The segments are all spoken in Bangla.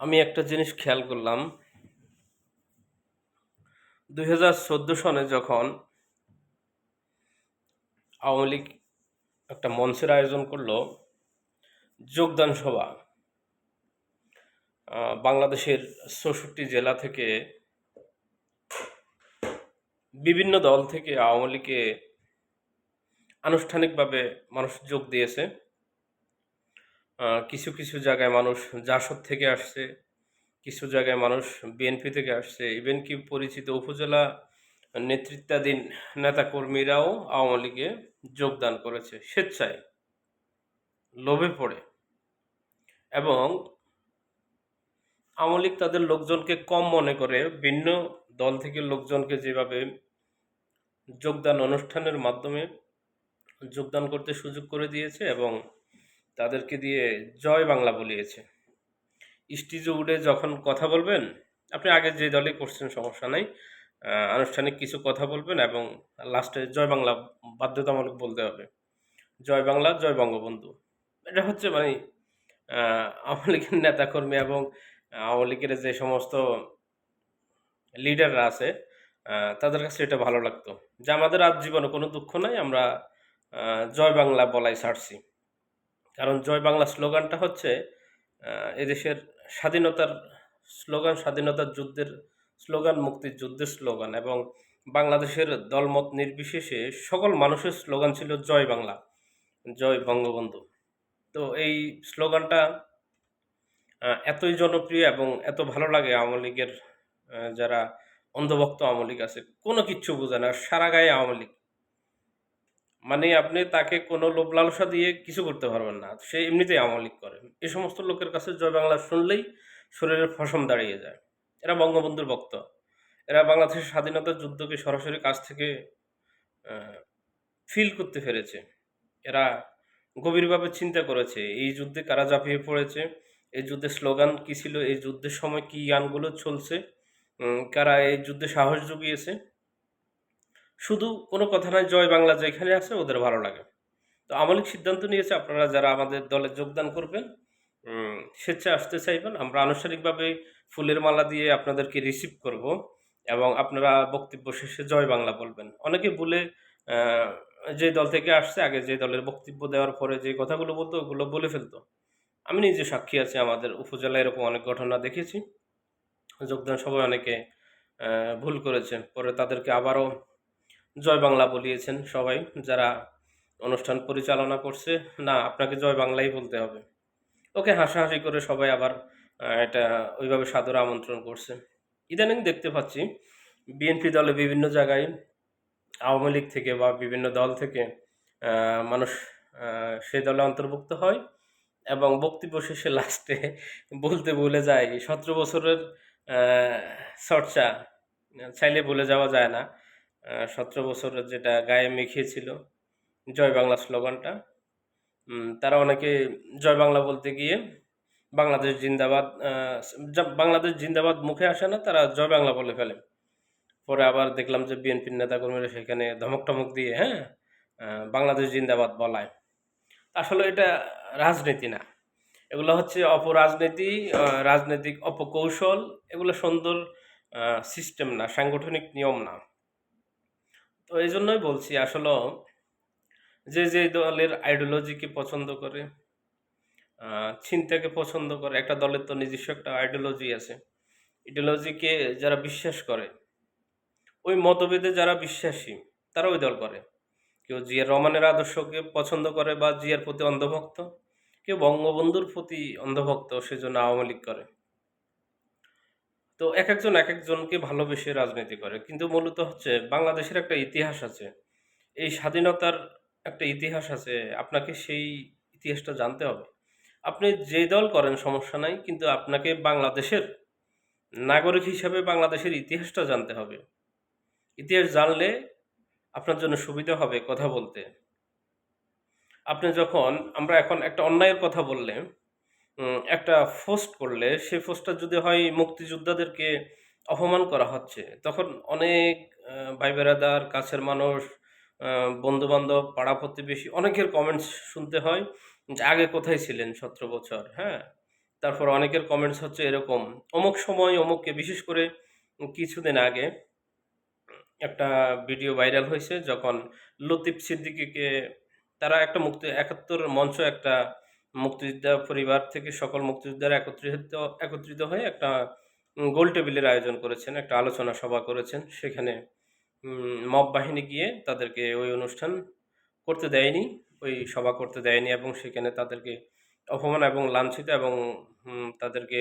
আমি একটা জিনিস খেয়াল করলাম। দুই হাজার চোদ্দ সনে যখন আওয়ামী লীগ একটা মঞ্চের আয়োজন করল, যোগদান সভা বাংলাদেশের চৌষট্টি জেলা থেকে বিভিন্ন দল থেকে আওয়ামী লীগে আনুষ্ঠানিকভাবে মানুষ যোগ দিয়েছে। কিছু কিছু জায়গায় মানুষ জাসদ থেকে আসছে, কিছু জায়গায় মানুষ বিএনপি থেকে আসছে। ইভেন কি পরিচিত উপজেলা নেতৃত্বাধীন নেতাকর্মীরাও আওয়ামী লীগে যোগদান করেছে, স্বেচ্ছায়, লোভে পড়ে। এবং আওয়ামী লীগ তাদের লোকজনকে কম মনে করে, ভিন্ন দল থেকে লোকজনকে যেভাবে যোগদান অনুষ্ঠানের মাধ্যমে যোগদান করতে সুযোগ করে দিয়েছে এবং তাদেরকে দিয়ে জয় বাংলা বলিয়েছে। স্টেজে উঠে যখন কথা বলবেন, আপনি আগে যে দলে করছেন সমস্যা নাই আনুষ্ঠানিক কিছু কথা বলবেন এবং লাস্টে জয় বাংলা বাধ্যতামূলক বলতে হবে। জয় বাংলা, জয় বঙ্গবন্ধু। এটা হচ্ছে মানে আওয়ামী লীগের নেতাকর্মী এবং আওয়ামী লীগের যে সমস্ত লিডাররা আছে তাদের কাছে এটা ভালো লাগতো। যে আমাদের আজ জীবনে কোনো দুঃখ নাই, আমরা জয় বাংলা বলাই ছাড়ছি। কারণ জয় বাংলা স্লোগানটা হচ্ছে এদেশের স্বাধীনতার স্লোগান, স্বাধীনতার যুদ্ধের স্লোগান মুক্তির যুদ্ধের স্লোগান এবং বাংলাদেশের দলমত নির্বিশেষে সকল মানুষের স্লোগান ছিল জয় বাংলা, জয় বঙ্গবন্ধু। তো এই স্লোগানটা এতই জনপ্রিয় এবং এত ভালো লাগে আওয়ামী লীগের যারা অন্ধভক্ত আওয়ামী লীগ আছে, কোনো কিচ্ছু বোঝে না, সারা গায়ে আওয়ামী লীগ। মানে আপনি তাকে কোনো লোভ লালসা দিয়ে কিছু করতে পারবেন না। সে এমনিতেই আওয়ামী লীগ করে। এই সমস্ত লোকের কাছে জয় বাংলা শুনলেই শরীরের ফসম দাঁড়িয়ে যায়। এরা বঙ্গবন্ধুর ভক্ত। এরা বাংলাদেশের স্বাধীনতা যুদ্ধকে সরাসরি কাছ থেকে ফিল করতে পেরেছে। এরা গভীরভাবে চিন্তা করেছে, এই যুদ্ধে কারা ঝাঁপিয়ে পড়েছে? এই যুদ্ধের স্লোগান কী ছিল? এই যুদ্ধের সময় কী গানগুলো চলছে? কারা এই যুদ্ধে সাহস জুগিয়েছে? শুধু কোনো কথা নয়, জয় বাংলা যেখানে আছে ওদের ভালো লাগে। তো আমলিক সিদ্ধান্ত নিয়েছে, আপনারা যারা আমাদের দলে যোগদান করবেন স্বেচ্ছায় আসতে চাইবেন, আমরা আনুষ্ঠানিকভাবে ফুলের মালা দিয়ে আপনাদেরকে রিসিভ করব এবং আপনারা বক্তব্য শেষে জয় বাংলা বলবেন। অনেকে বলে যে দল থেকে আসছে, আগে যে দলের বক্তব্য দেওয়ার পরে যে কথাগুলো বলতো, ওগুলো বলে ফেলতো। আমি নিজে সাক্ষী আছি, আমাদের উপজেলায় এরকম অনেক ঘটনা দেখেছি। যোগদান সভায় অনেকে ভুল করেছেন, পরে তাদেরকে আবারও জয় বাংলা বলিয়েছেন সবাই যারা অনুষ্ঠান পরিচালনা করছে। না, আপনাকে জয় বাংলাই বলতে হবে। ওকে, হাসাহাসি করে সবাই আবার এটা ওইভাবে সাদর আমন্ত্রণ করছে। ইদানিং দেখতে পাচ্ছি বিএনপি দলে বিভিন্ন জায়গায় আওয়ামী লীগ থেকে বা বিভিন্ন দল থেকে মানুষ সে দলে অন্তর্ভুক্ত হয় এবং বক্তব্য শেষে লাস্টে বলতে ভুলে যায়, সতেরো বছরের চর্চা, চাইলে ভুলে যাওয়া যায় না। সতেরো বছরের যেটা গায়ে মেখিয়েছিল, জয় বাংলা স্লোগানটা। তারা অনেকে জয় বাংলা বলতে গিয়ে বাংলাদেশ জিন্দাবাদ বাংলাদেশ জিন্দাবাদ মুখে আসে না, তারা জয় বাংলা বলে ফেলে। পরে আবার দেখলাম যে বিএনপির নেতাকর্মীরা সেখানে ধমক টমক দিয়ে হ্যাঁ বাংলাদেশ জিন্দাবাদ বলায়। আসলে এটা রাজনীতি না। এগুলো হচ্ছে অপরাজনীতি রাজনৈতিক অপকৌশল, এগুলো সুন্দর সিস্টেম না, সাংগঠনিক নিয়ম না। তো এই জন্যই বলছি আসলে যে যে দলের আইডিওলজিকে পছন্দ করে চিন্তাকে পছন্দ করে, একটা দলের তো নিজস্ব একটা আইডিওলজি আছে। আইডিওলজিকে যারা বিশ্বাস করে, ওই মতভেদে যারা বিশ্বাসী, তারা ওই দল করে। কেউ জিয়ার রহমানের আদর্শকে পছন্দ করে বা জিয়ার প্রতি অন্ধভক্ত, কেউ বঙ্গবন্ধুর প্রতি অন্ধভক্ত সেজন্য আওয়ামী লীগ করে। তো এক একজন এক একজনকে ভালোবেসে রাজনীতি করে। কিন্তু মূলত হচ্ছে বাংলাদেশের একটা ইতিহাস আছে। এই স্বাধীনতার একটা ইতিহাস আছে। আপনাকে সেই ইতিহাসটা জানতে হবে। আপনি যে দল করেন, সমস্যা নাই। কিন্তু আপনাকে বাংলাদেশের নাগরিক হিসাবে বাংলাদেশের ইতিহাসটা জানতে হবে। ইতিহাস জানলে আপনার জন্য সুবিধা হবে কথা বলতে। আপনি যখন, আমরা এখন একটা অন্যায়ের কথা বললে একটা পোস্ট করলে, সেই পোস্টটা যদি হয় মুক্তিযোদ্ধাদেরকে অপমান করা হচ্ছে, তখন অনেক ভাই বেড়াদার কাছের মানুষ বন্ধু বান্ধব পাড়া প্রতিবেশী অনেকের কমেন্টস শুনতে হয় যে, আগে কোথায় ছিলেন সতেরো বছর? হ্যাঁ তারপর অনেকের কমেন্টস হচ্ছে এরকম, অমুক সময় অমুককে বিশেষ করে কিছুদিন আগে একটা ভিডিও ভাইরাল হয়েছে যখন লতিফ সিদ্দিকীকে তারা একটা মুক্তি একাত্তর মঞ্চ একটা মুক্তিযোদ্ধা পরিবার থেকে সকল মুক্তিযোদ্ধারা একত্রিত একত্রিত হয়ে একটা গোল টেবিলের আয়োজন করেছেন, একটা আলোচনা সভা করেছেন। সেখানে মব বাহিনী গিয়ে তাদেরকে ওই অনুষ্ঠান করতে দেয়নি, ওই সভা করতে দেয়নি এবং সেখানে তাদেরকে অপমান এবং লাঞ্ছিত এবং তাদেরকে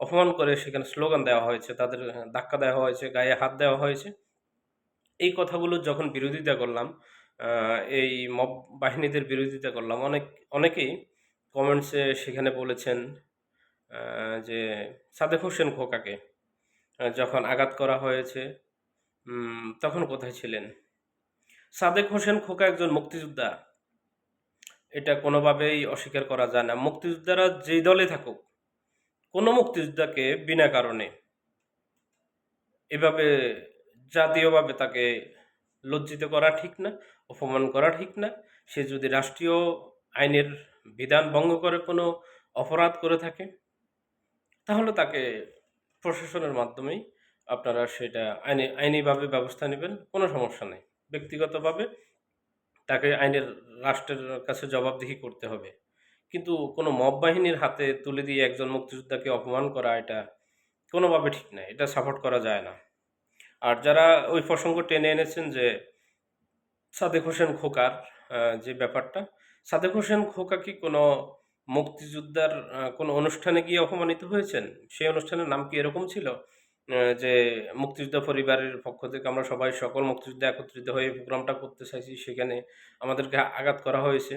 অপমান করে সেখানে স্লোগান দেওয়া হয়েছে, তাদের ধাক্কা দেওয়া হয়েছে, গায়ে হাত দেওয়া হয়েছে। এই কথাগুলো যখন বিরোধিতা করলাম এই মব বাহিনীদের বিরোধিতা করলাম, অনেক, অনেকেই কমেন্টসে সেখানে বলেছেন যে সাদেক হোসেন খোকাকে যখন আঘাত করা হয়েছে তখন কোথায় ছিলেন? সাদেক হোসেন খোকা একজন মুক্তিযোদ্ধা। এটা কোনোভাবেই অস্বীকার করা যায় না। মুক্তিযোদ্ধারা যেই দলে থাকুক, কোনো মুক্তিযোদ্ধাকে বিনা কারণে এভাবে জাতীয়ভাবে তাকে লজ্জিত করা ঠিক না, অপমান করা ঠিক না। সে যদি রাষ্ট্রীয় আইনের বিধান ভঙ্গ করে কোনো অপরাধ করে থাকে, তাহলে তাকে প্রশাসনের মাধ্যমেই আপনারা সেটা আইনি, আইনিভাবে ব্যবস্থা নেবেন, কোনো সমস্যা নেই। ব্যক্তিগতভাবে তাকে আইনের, রাষ্ট্রের কাছে জবাবদিহি করতে হবে। কিন্তু কোনো মব বাহিনীর হাতে তুলে দিয়ে একজন মুক্তিযোদ্ধাকে অপমান করা এটা কোনোভাবে ঠিক না এটা সাপোর্ট করা যায় না। আর যারা ওই প্রসঙ্গ টেনে এনেছেন যে সাদেক হোসেন খোকার যে ব্যাপারটা সাদেক হোসেন খোকা কি কোনো মুক্তিযোদ্ধার কোনো অনুষ্ঠানে গিয়ে অপমানিত হয়েছেন? সেই অনুষ্ঠানের নাম কি এরকম ছিল? যে মুক্তিযোদ্ধা পরিবারের পক্ষ থেকে আমরা সবাই সকল মুক্তিযোদ্ধা একত্রিত হয়ে প্রোগ্রামটা করতে চাইছি, সেখানে আমাদেরকে আঘাত করা হয়েছে।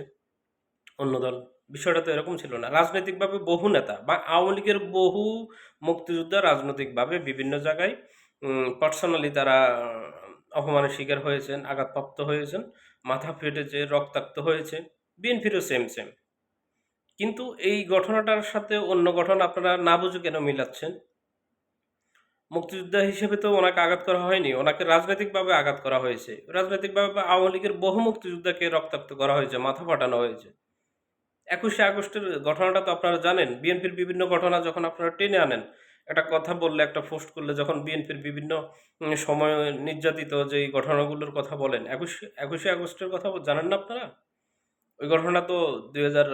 অন্য দল। বিষয়টা তো এরকম ছিল না। রাজনৈতিকভাবে বহু নেতা বা আওয়ামী লীগের বহু মুক্তিযোদ্ধা রাজনৈতিকভাবে বিভিন্ন জায়গায় পার্সোনালি তারা অপমানের শিকার হয়েছেন, আঘাতপ্রাপ্ত হয়েছেন। মাথা ফেটেছে রক্তাক্ত হয়েছে। বিএনপিরও সেম সেম কিন্তু এই ঘটনাটার সাথে অন্য ঘটনা আপনারা না বুঝে কেন মিলাচ্ছেন? মুক্তিযোদ্ধা হিসেবে তো ওনাকে আঘাত করা হয়নি, ওনাকে রাজনৈতিকভাবে আঘাত করা হয়েছে। রাজনৈতিকভাবে আওয়ামী লীগের বহু মুক্তিযোদ্ধাকে রক্তাক্ত করা হয়েছে, মাথা ফাটানো হয়েছে। একুশে আগস্টের ঘটনাটা তো আপনারা জানেন, বিএনপির বিভিন্ন ঘটনা যখন আপনারা টেনে আনেন, একটা কথা বললে, একটা পোস্ট করলে যখন বিএনপির বিভিন্ন সময় নির্যাতিত যে ঘটনাগুলোর কথা বলেন, একুশে একুশে আগস্টের কথা জানেন না আপনারা? ওই ঘটনা তো দুই হাজার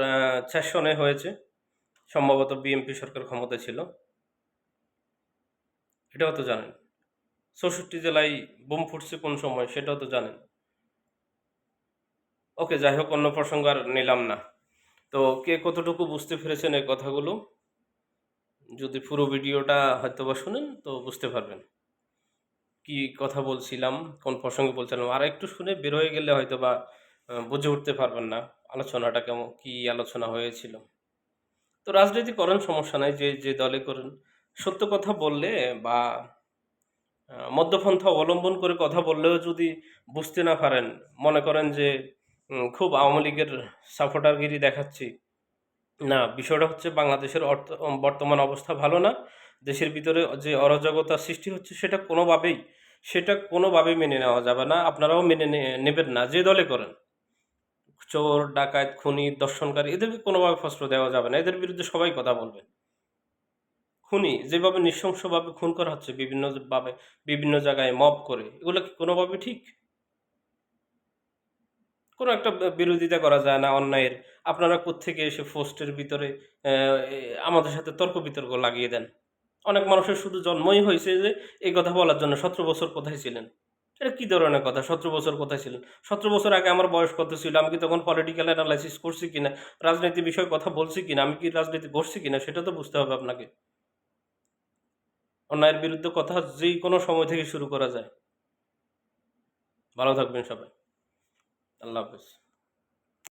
চার সনে হয়েছে। সম্ভবত বিএনপি সরকার ক্ষমতা ছিল। এটাও তো জানেন। চৌষট্টি জেলায় বোম ফুটছে কোন সময় সেটাও তো জানেন। ওকে, যাই হোক, অন্য প্রসঙ্গ আর নিলাম না। তো কে কতটুকু বুঝতে পেরেছেন এই কথাগুলো? যদি পুরো ভিডিওটা হয়তো বা শুনেন, তো বুঝতে পারবেন। কি কথা বলছিলাম, কোন প্রসঙ্গে বলছিলাম। আর একটু শুনে বের হয়ে গেলে হয়তো বা বুঝে উঠতে পারবেন না আলোচনাটা কেমন কি আলোচনা হয়েছিল। তো রাজনীতি করেন সমস্যা নাই যে যে দলে করেন। সত্য কথা বললে বা আহ, মধ্যপন্থা অবলম্বন করে কথা বললেও যদি বুঝতে না পারেন মনে করেন যে খুব আওয়ামী লীগের সাপোর্টারগিরি দেখাচ্ছি। না বিষয়টা হচ্ছে বাংলাদেশের অর্থ বর্তমান অবস্থা ভালো না। দেশের ভিতরে যে অরাজকতা সৃষ্টি হচ্ছে সেটা কোনোভাবেই সেটা কোনোভাবেই মেনে নেওয়া যাবে না। আপনারাও মেনে নেবেন না যে দলে করেন। চোর, ডাকাত, খুনি, দর্শনকারী এদেরকে কোনোভাবে ফসল দেওয়া যাবে না। এদের বিরুদ্ধে সবাই কথা বলবেন খুনি যেভাবে নৃশংসভাবে খুন করা হচ্ছে বিভিন্ন ভাবে বিভিন্ন জায়গায় মব করে, এগুলো কি কোনোভাবে ঠিক? কোনো একটা বিরোধিতা করা যায় না অন্যায়ের। আপনারা কোত্থেকে এসে পোস্টের ভিতরে আমাদের সাথে তর্ক বিতর্ক লাগিয়ে দেন? অনেক মানুষের শুধু জন্মই হয়েছে যে, এই কথা বলার জন্য সতেরো বছর কোথায় ছিলেন? এটা কী ধরনের কথা? সতেরো বছর কোথায় ছিলেন? সতেরো বছর আগে আমার বয়স কত ছিল? আমি কি তখন পলিটিক্যাল অ্যানালাইসিস করছি কিনা? রাজনীতি বিষয়ে কথা বলছি কিনা? আমি কি রাজনীতি করছি কিনা? সেটা তো বুঝতে হবে আপনাকে। অন্যায়ের বিরুদ্ধে কথা যে কোনো সময় থেকে শুরু করা যায়। ভালো থাকবেন সবাই। আল্লাহ হাফেজ।